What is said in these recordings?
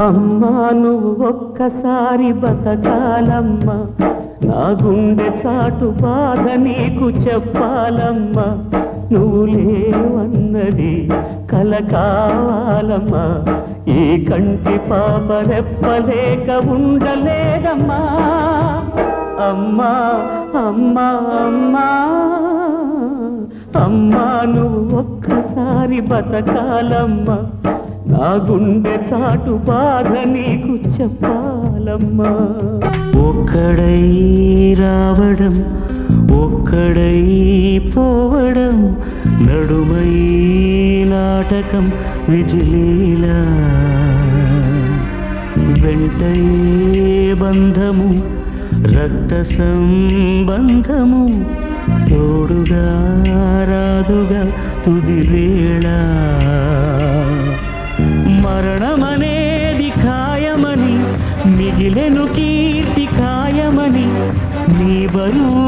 అమ్మా నువ్వు ఒక్కసారి బతకాలమ్మా. నా గుండె చాటు బాధ నీకు చెప్పాలమ్మా. నువ్వు లేవన్నది కల కావాలమ్మా. ఈ కంటి పాప రెప్పలేక ఉండలేదమ్మా. అమ్మా అమ్మా అమ్మా. అమ్మా నువ్వు ఒక్కసారి బతకాలమ్మా. నా గుండె చాటు బాధ నీకు చెప్పాలమ్మా. ఒక్కడై రావడం ఒక్కడై పోవడం నడుమై నాటకం విజిలీలా. వెంటయే బంధము రక్త సంబంధము తోడుగా రాదుగా తుది వేళ. మరణమనేది ఖాయమని మిగిలెను కీర్తి ఖాయమని నీ బరువు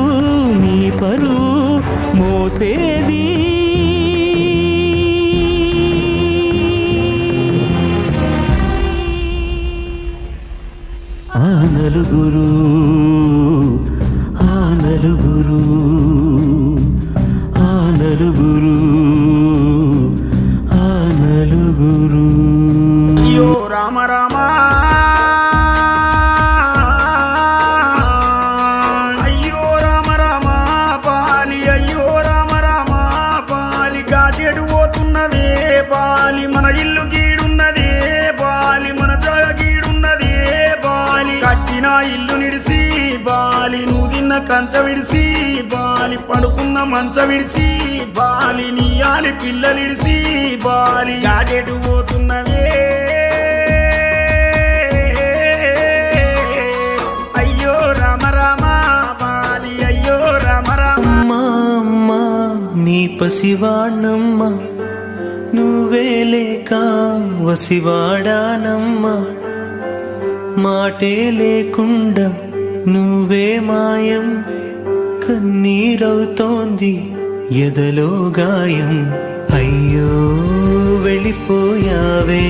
నీ పరువు మోసేది. ఆ నలుగురు ఆ నలుగురు ఆ నలుగురు రామ రామ. అయ్యో రామ రామ పాలి. అయ్యో రామ రామ పాలి. గాజెడు పోతున్నదే పాలి. మన ఇల్లు గీడున్నదే పాలి. మన జాగ గీడున్నదే పాలి. కట్టిన ఇల్లు నిడిసి బాలి నువ్వు తిన్న కంచ విడిసి బాలి పడుకున్న మంచ విడిసి బాలి నీయాలి పిల్లలిడిసి బాలి గాజెడు పసివాణమ్మ నువ్వే లేక వసివాడానమ్మ. మాటే లేకుండా నువ్వే మాయం కన్నీరవుతోంది ఎదలో గాయం. అయ్యో వెళ్ళిపోయావే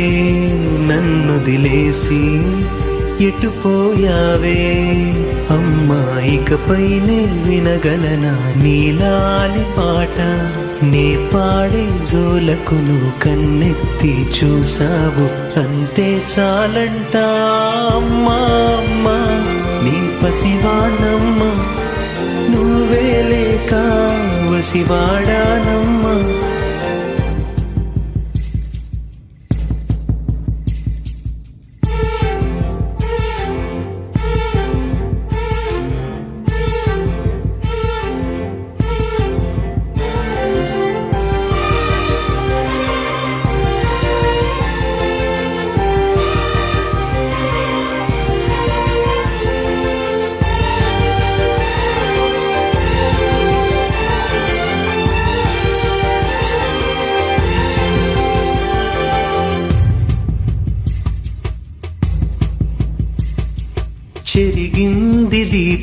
నన్ను దిలేసి ఎటుపోయావే? అమ్మాయికపైనే వినగలనా నీలాలి పాట? నే పాడే జోలకును కన్నెత్తి చూసావు అంతే చాలంట అమ్మా అమ్మ నీ పసివాణమ్మ నువ్వే లేక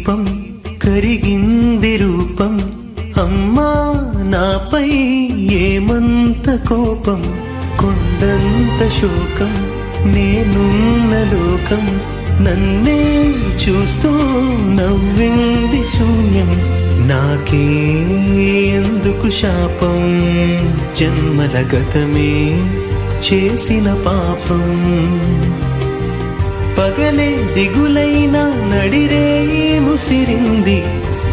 దీపం కరిగింది రూపం. అమ్మా నాపై ఏమంత కోపం? కొండంత శోకం నేనున్న లోకం. నన్నే చూస్తూ నవ్వింది శూన్యం. నాకే ఎందుకు శాపం? జన్మల గతమే చేసిన పాపం. పగలే దిగులైన నడిరే ముసిరింది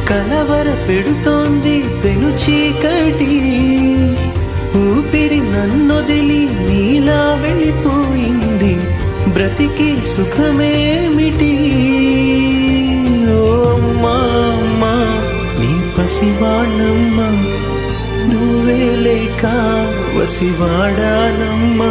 కలవర పెడుతోంది పెను చీకటి. ఊపిరి నన్నొదిలి నీలా వెళ్ళిపోయింది బ్రతికి సుఖమేమిటి? ఓ నీ పసివాణమ్మా నువ్వే లేక వసివాడానమ్మా.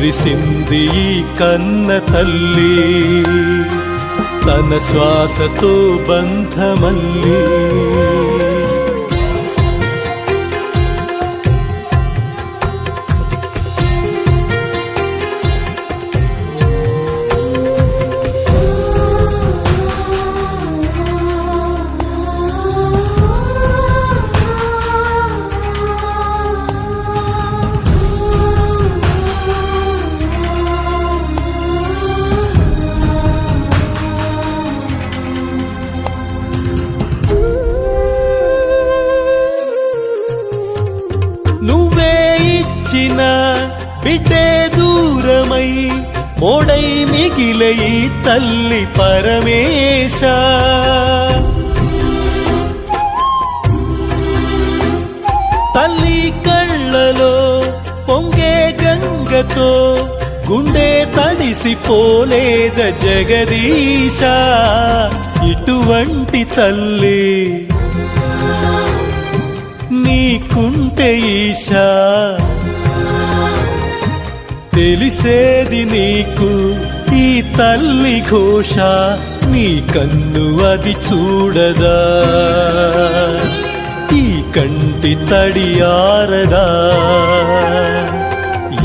మురిసింది ఈ కన్న తల్లి. తన శ్వాసతో బంధమల్లి. బిడ్డే దూరమై మోడై మిగిలయి తల్లి పరమేశ. తల్లి కళ్ళలో పొంగే గంగతో గుండె తడిసిపోలేద జగదీశ. ఇటువంటి తల్లి నీకుంటే ఈశా. తెలిసేది నీకు. ఈ తల్లి ఘోష నీ కన్ను అది చూడదా? ఈ కంటి తడియారదా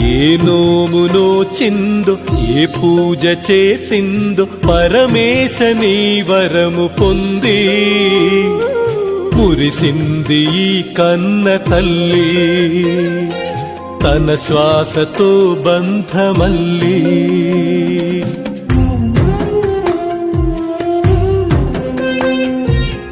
ఏ నోమునో చిందో ఏ పూజ చేసిందో పరమేశ నీ వరము పొంది. మురిసింది ఈ కన్న తల్లి. తన శ్వాసతో బంధమల్లి